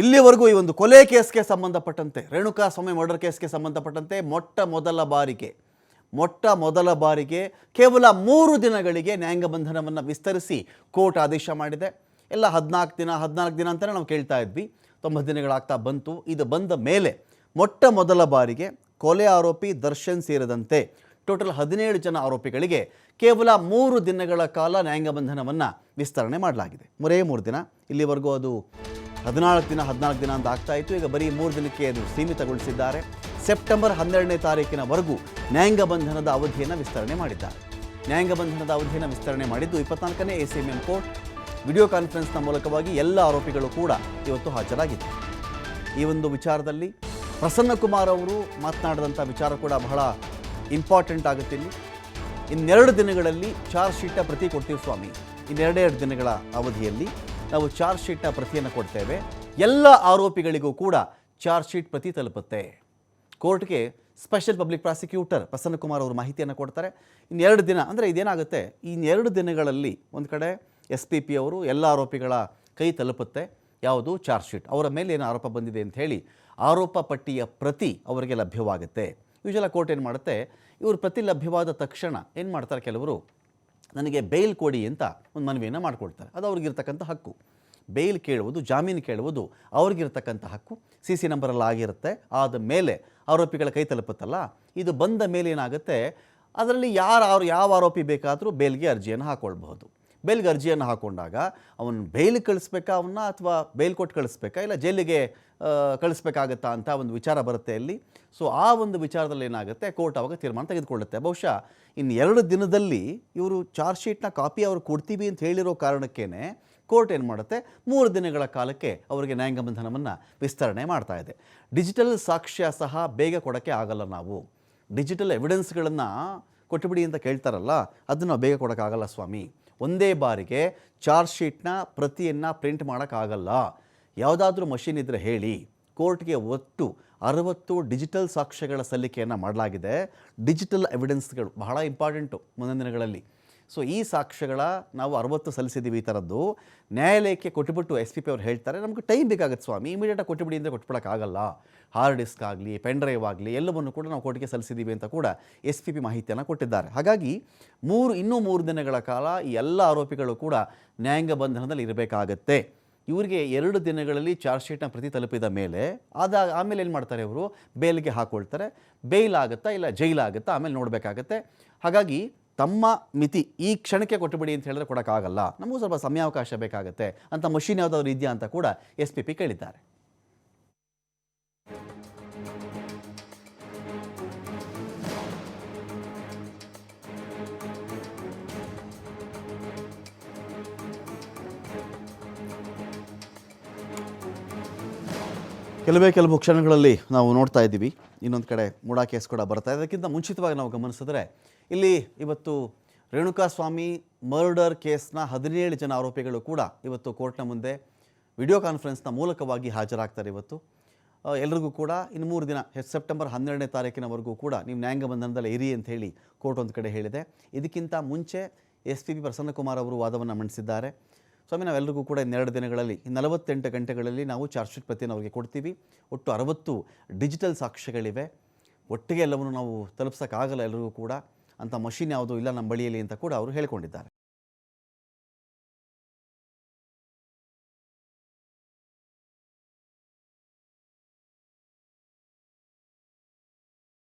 ಇಲ್ಲಿವರೆಗೂ ಈ ಒಂದು ಕೊಲೆ ಕೇಸ್ಗೆ ಸಂಬಂಧಪಟ್ಟಂತೆ, ರೇಣುಕಾ ಸ್ವಾಮಿ ಮರ್ಡರ್ ಕೇಸ್ಗೆ ಸಂಬಂಧಪಟ್ಟಂತೆ ಮೊಟ್ಟ ಮೊದಲ ಬಾರಿಗೆ, ಮೊಟ್ಟ ಮೊದಲ ಬಾರಿಗೆ ಕೇವಲ ಮೂರು ದಿನಗಳಿಗೆ ನ್ಯಾಯಾಂಗ ಬಂಧನವನ್ನು ವಿಸ್ತರಿಸಿ ಕೋರ್ಟ್ ಆದೇಶ ಮಾಡಿದೆ. ಎಲ್ಲ ಹದಿನಾಲ್ಕು ದಿನ ಹದಿನಾಲ್ಕು ದಿನ ಅಂತಲೇ ನಾವು ಕೇಳ್ತಾ ಇದ್ವಿ. ತೊಂಬತ್ತು ದಿನಗಳಾಗ್ತಾ ಬಂತು. ಇದು ಬಂದ ಮೇಲೆ ಮೊಟ್ಟ ಮೊದಲ ಬಾರಿಗೆ ಕೊಲೆ ಆರೋಪಿ ದರ್ಶನ್ ಸೇರಿದಂತೆ ಟೋಟಲ್ ಹದಿನೇಳು ಜನ ಆರೋಪಿಗಳಿಗೆ ಕೇವಲ ಮೂರು ದಿನಗಳ ಕಾಲ ನ್ಯಾಯಾಂಗ ಬಂಧನವನ್ನು ವಿಸ್ತರಣೆ ಮಾಡಲಾಗಿದೆ. ಮೂರೇ ಮೂರು ದಿನ. ಇಲ್ಲಿವರೆಗೂ ಅದು ಹದಿನಾಲ್ಕು ದಿನ ಹದಿನಾಲ್ಕು ದಿನ ಅಂತ ಆಗ್ತಾ ಇತ್ತು. ಈಗ ಬರೀ ಮೂರು ದಿನಕ್ಕೆ ಅದು ಸೀಮಿತಗೊಳಿಸಿದ್ದಾರೆ. ಸೆಪ್ಟೆಂಬರ್ ಹನ್ನೆರಡನೇ ತಾರೀಕಿನವರೆಗೂ ನ್ಯಾಯಾಂಗ ಬಂಧನದ ಅವಧಿಯನ್ನು ವಿಸ್ತರಣೆ ಮಾಡಿದ್ದಾರೆ. ನ್ಯಾಯಾಂಗ ಬಂಧನದ ಅವಧಿಯನ್ನು ವಿಸ್ತರಣೆ ಮಾಡಿದ್ದು ಇಪ್ಪತ್ನಾಲ್ಕನೇ ಎ ಸಿ ಕೋರ್ಟ್. ವಿಡಿಯೋ ಕಾನ್ಫರೆನ್ಸ್ನ ಮೂಲಕವಾಗಿ ಎಲ್ಲ ಆರೋಪಿಗಳು ಕೂಡ ಇವತ್ತು ಹಾಜರಾಗಿದ್ದರು. ಈ ಒಂದು ವಿಚಾರದಲ್ಲಿ ಪ್ರಸನ್ನ ಕುಮಾರ್ ಅವರು ಮಾತನಾಡಿದಂಥ ವಿಚಾರ ಕೂಡ ಬಹಳ ಇಂಪಾರ್ಟೆಂಟ್ ಆಗುತ್ತೆ ಇಲ್ಲಿ. ಇನ್ನೆರಡು ದಿನಗಳಲ್ಲಿ ಚಾರ್ಜ್ ಶೀಟ್ನ ಪ್ರತಿ ಕೊಡ್ತೀವಿ ಸ್ವಾಮಿ. ಇನ್ನೆರಡೆರಡು ದಿನಗಳ ಅವಧಿಯಲ್ಲಿ ನಾವು ಚಾರ್ಜ್ ಶೀಟ್ನ ಪ್ರತಿಯನ್ನು ಕೊಡ್ತೇವೆ ಎಲ್ಲ ಆರೋಪಿಗಳಿಗೂ ಕೂಡ ಚಾರ್ಜ್ ಶೀಟ್ ಪ್ರತಿ ತಲುಪುತ್ತೆ. ಕೋರ್ಟ್ಗೆ special public prosecutor Prasanna Kumar ಅವರು ಮಾಹಿತಿಯನ್ನು ಕೊಡ್ತಾರೆ. ಇನ್ನೆರಡು ದಿನ ಅಂದರೆ ಇದೇನಾಗುತ್ತೆ? ಇನ್ನೆರಡು ದಿನಗಳಲ್ಲಿ ಒಂದು ಕಡೆ ಎಸ್ ಪಿ ಪಿ ಅವರು ಎಲ್ಲ ಆರೋಪಿಗಳ ಕೈ ತಲುಪುತ್ತೆ. ಯಾವುದು? ಚಾರ್ಜ್ ಶೀಟ್ ಅವರ ಮೇಲೆ ಏನು ಆರೋಪ ಬಂದಿದೆ ಅಂತ ಹೇಳಿ ಆರೋಪ ಪಟ್ಟಿಯ ಪ್ರತಿ ಅವರಿಗೆ ಲಭ್ಯವಾಗುತ್ತೆ. ಯೂಶಲ ಕೋರ್ಟ್ ಏನು ಮಾಡುತ್ತೆ? ಇವರು ಪ್ರತಿ ಲಭ್ಯವಾದ ತಕ್ಷಣ ಏನು ಮಾಡ್ತಾರೆ ಕೆಲವರು? ನನಗೆ ಬೇಲ್ ಕೊಡಿ ಅಂತ ಒಂದು ಮನವಿಯನ್ನು ಮಾಡ್ಕೊಳ್ತಾರೆ. ಅದು ಅವ್ರಿಗಿರ್ತಕ್ಕಂಥ ಹಕ್ಕು. ಬೇಲ್ ಕೇಳುವುದು, ಜಾಮೀನು ಕೇಳುವುದು ಅವ್ರಿಗಿರ್ತಕ್ಕಂಥ ಹಕ್ಕು. ಸಿ ಸಿ ನಂಬರಲ್ಲಿ ಆಗಿರುತ್ತೆ. ಆದ ಮೇಲೆ ಆರೋಪಿಗಳ ಕೈ ತಲುಪುತ್ತಲ್ಲ? ಇದು ಬಂದ ಮೇಲೆ ಏನಾಗುತ್ತೆ? ಅದರಲ್ಲಿ ಯಾರು ಯಾವ ಆರೋಪಿ ಬೇಕಾದರೂ ಬೇಲ್ಗೆ ಅರ್ಜಿಯನ್ನು ಹಾಕ್ಕೊಳ್ಬಹುದು ಬೇಲ್ಗೆ ಅರ್ಜಿಯನ್ನು ಹಾಕೊಂಡಾಗ ಅವನು ಬೇಲ್ ಕಳಿಸ್ಬೇಕಾ ಅವನ್ನ ಅಥವಾ ಬೇಲ್ ಕೊಟ್ಟು ಕಳಿಸ್ಬೇಕಾ? ಇಲ್ಲ ಜೈಲಿಗೆ ಕಳಿಸ್ಬೇಕಾಗತ್ತಾ ಅಂತ ಒಂದು ವಿಚಾರ ಬರುತ್ತೆ ಅಲ್ಲಿ. ಸೊ ಆ ಒಂದು ವಿಚಾರದಲ್ಲಿ ಏನಾಗುತ್ತೆ? ಕೋರ್ಟ್ ಅವಾಗ ತೀರ್ಮಾನ ತೆಗೆದುಕೊಳ್ಳುತ್ತೆ. ಬಹುಶಃ ಇನ್ನು ಎರಡು ದಿನದಲ್ಲಿ ಇವರು ಚಾರ್ಜ್ ಶೀಟ್ನ ಕಾಪಿ ಅವರು ಕೊಡ್ತೀವಿ ಅಂತ ಹೇಳಿರೋ ಕಾರಣಕ್ಕೇ ಕೋರ್ಟ್ ಏನು ಮಾಡುತ್ತೆ? ಮೂರು ದಿನಗಳ ಕಾಲಕ್ಕೆ ಅವರಿಗೆ ನ್ಯಾಯಾಂಗ ಬಂಧನವನ್ನು ವಿಸ್ತರಣೆ ಮಾಡ್ತಾ ಇದೆ. ಡಿಜಿಟಲ್ ಸಾಕ್ಷ್ಯ ಸಹ ಬೇಗ ಕೊಡೋಕ್ಕೆ ಆಗಲ್ಲ ನಾವು. ಡಿಜಿಟಲ್ ಎವಿಡೆನ್ಸ್ಗಳನ್ನು ಕೊಟ್ಟುಬಿಡಿ ಅಂತ ಕೇಳ್ತಾರಲ್ಲ, ಅದನ್ನು ಬೇಗ ಕೊಡೋಕ್ಕಾಗಲ್ಲ ಸ್ವಾಮಿ. ಒಂದೇ ಬಾರಿಗೆ ಚಾರ್ಜ್ ಶೀಟ್ನ ಪ್ರತಿಯನ್ನು ಪ್ರಿಂಟ್ ಮಾಡೋಕ್ಕಾಗಲ್ಲ. ಯಾವುದಾದ್ರೂ ಮಷಿನ್ ಇದ್ದರೆ ಹೇಳಿ, ಕೋರ್ಟ್ಗೆ ಒಟ್ಟು ಅರವತ್ತು ಡಿಜಿಟಲ್ ಸಾಕ್ಷ್ಯಗಳ ಸಲ್ಲಿಕೆಯನ್ನು ಮಾಡಲಾಗಿದೆ. ಡಿಜಿಟಲ್ ಎವಿಡೆನ್ಸ್ಗಳು ಬಹಳ ಇಂಪಾರ್ಟೆಂಟು ಮುಂದಿನ ದಿನಗಳಲ್ಲಿ. ಸೊ ಈ ಸಾಕ್ಷ್ಯಗಳ ನಾವು ಅರವತ್ತು ಸಲ್ಲಿಸಿದ್ದೀವಿ ಈ ಥರದ್ದು. ನ್ಯಾಯಾಲಯಕ್ಕೆ ಕೊಟ್ಟುಬಿಟ್ಟು ಎಸ್ ಪಿ ಪಿ ಅವ್ರು ಹೇಳ್ತಾರೆ, ನಮಗೆ ಟೈಮ್ ಬೇಕಾಗುತ್ತೆ ಸ್ವಾಮಿ ಇಮಿಡಿಯೇಟಾಗಿ ಕೊಟ್ಟುಬಿಡಿ ಅಂದರೆ ಕೊಟ್ಬಿಡೋಕ್ಕಾಗಲ್ಲ. ಹಾರ್ಡ್ ಡಿಸ್ಕ್ ಆಗಲಿ, ಪೆನ್ ಡ್ರೈವ್ ಆಗಲಿ, ಎಲ್ಲವನ್ನು ಕೂಡ ನಾವು ಕೋರ್ಟ್ಗೆ ಸಲ್ಲಿಸಿದ್ದೀವಿ ಅಂತ ಕೂಡ ಎಸ್ ಪಿ ಪಿ ಮಾಹಿತಿಯನ್ನು ಕೊಟ್ಟಿದ್ದಾರೆ. ಹಾಗಾಗಿ ಮೂರು, ಇನ್ನೂ ಮೂರು ದಿನಗಳ ಕಾಲ ಈ ಎಲ್ಲ ಆರೋಪಿಗಳು ಕೂಡ ನ್ಯಾಯಾಂಗ ಬಂಧನದಲ್ಲಿ ಇರಬೇಕಾಗತ್ತೆ. ಇವರಿಗೆ ಎರಡು ದಿನಗಳಲ್ಲಿ ಚಾರ್ಜ್ ಶೀಟ್ನ ಪ್ರತಿ ತಲುಪಿದ ಮೇಲೆ ಅದ ಆಮೇಲೆ ಏನು ಮಾಡ್ತಾರೆ ಇವರು? ಬೇಲ್ಗೆ ಹಾಕ್ಕೊಳ್ತಾರೆ ಬೇಲ್ ಆಗುತ್ತಾ ಇಲ್ಲ ಜೈಲಾಗುತ್ತಾ ಆಮೇಲೆ ನೋಡಬೇಕಾಗತ್ತೆ. ಹಾಗಾಗಿ ತಮ್ಮ ಮಿತಿ ಈ ಕ್ಷಣಕ್ಕೆ ಕೊಟ್ಟುಬಿಡಿ ಅಂತ ಹೇಳಿದ್ರೆ ಕೊಡೋಕ್ಕಾಗಲ್ಲ. ನಮಗೂ ಸ್ವಲ್ಪ ಸಮಯಾವಕಾಶ ಬೇಕಾಗುತ್ತೆ ಅಂತ ಮಷೀನ್ ಯಾವುದಾದ್ರು ಇದೆಯಾ ಅಂತ ಕೂಡ ಎಸ್ ಪಿ ಪಿ ಕೇಳಿದ್ದಾರೆ. ಕೆಲವೇ ಕೆಲವು ಕ್ಷಣಗಳಲ್ಲಿ ನಾವು ನೋಡ್ತಾ ಇದ್ದೀವಿ. ಇನ್ನೊಂದು ಕಡೆ ಮೂಡಾ ಕೇಸ್ ಕೂಡ ಬರ್ತಾ ಇದೆ. ಅದಕ್ಕಿಂತ ಮುಂಚಿತವಾಗಿ ನಾವು ಗಮನಿಸಿದ್ರೆ ಇಲ್ಲಿ ಇವತ್ತು ರೇಣುಕಾ ಸ್ವಾಮಿ ಮರ್ಡರ್ ಕೇಸ್ನ ಹದಿನೇಳು ಜನ ಆರೋಪಿಗಳು ಕೂಡ ಇವತ್ತು ಕೋರ್ಟ್ನ ಮುಂದೆ ವಿಡಿಯೋ ಕಾನ್ಫರೆನ್ಸ್ನ ಮೂಲಕವಾಗಿ ಹಾಜರಾಗ್ತಾರೆ ಇವತ್ತು. ಎಲ್ರಿಗೂ ಕೂಡ ಇನ್ನು ಮೂರು ದಿನ ಸೆಪ್ಟೆಂಬರ್ ಹನ್ನೆರಡನೇ ತಾರೀಕಿನವರೆಗೂ ಕೂಡ ನೀವು ನ್ಯಾಯಾಂಗ ಬಂಧನದಲ್ಲಿ ಇರಿ ಅಂತ ಹೇಳಿ ಕೋರ್ಟ್ ಒಂದು ಕಡೆ ಹೇಳಿದೆ. ಇದಕ್ಕಿಂತ ಮುಂಚೆ ಎಸ್ ಪಿ ಪಿ ಪ್ರಸನ್ನಕುಮಾರ್ ಅವರು ವಾದವನ್ನು ಮಂಡಿಸಿದ್ದಾರೆ. ಸ್ವಾಮಿ ನಾವೆಲ್ಲರಿಗೂ ಕೂಡ ಇನ್ನೆರಡು ದಿನಗಳಲ್ಲಿ ನಲವತ್ತೆಂಟು ಗಂಟೆಗಳಲ್ಲಿ ನಾವು ಚಾರ್ಜ್ ಶೀಟ್ ಪ್ರತಿಯನ್ನು ಅವರಿಗೆ ಕೊಡ್ತೀವಿ. ಒಟ್ಟು ಅರವತ್ತು ಡಿಜಿಟಲ್ ಸಾಕ್ಷ್ಯಗಳಿವೆ. ಒಟ್ಟಿಗೆ ಎಲ್ಲವನ್ನು ನಾವು ತಲುಪ್ಸೋಕ್ಕಾಗಲ್ಲ ಎಲ್ಲರಿಗೂ ಕೂಡ. ಅಂಥ ಮಷಿನ್ ಯಾವುದೂ ಇಲ್ಲ ನಮ್ಮ ಬಳಿಯಲ್ಲಿ ಅಂತ ಕೂಡ ಅವರು ಹೇಳಿಕೊಂಡಿದ್ದಾರೆ.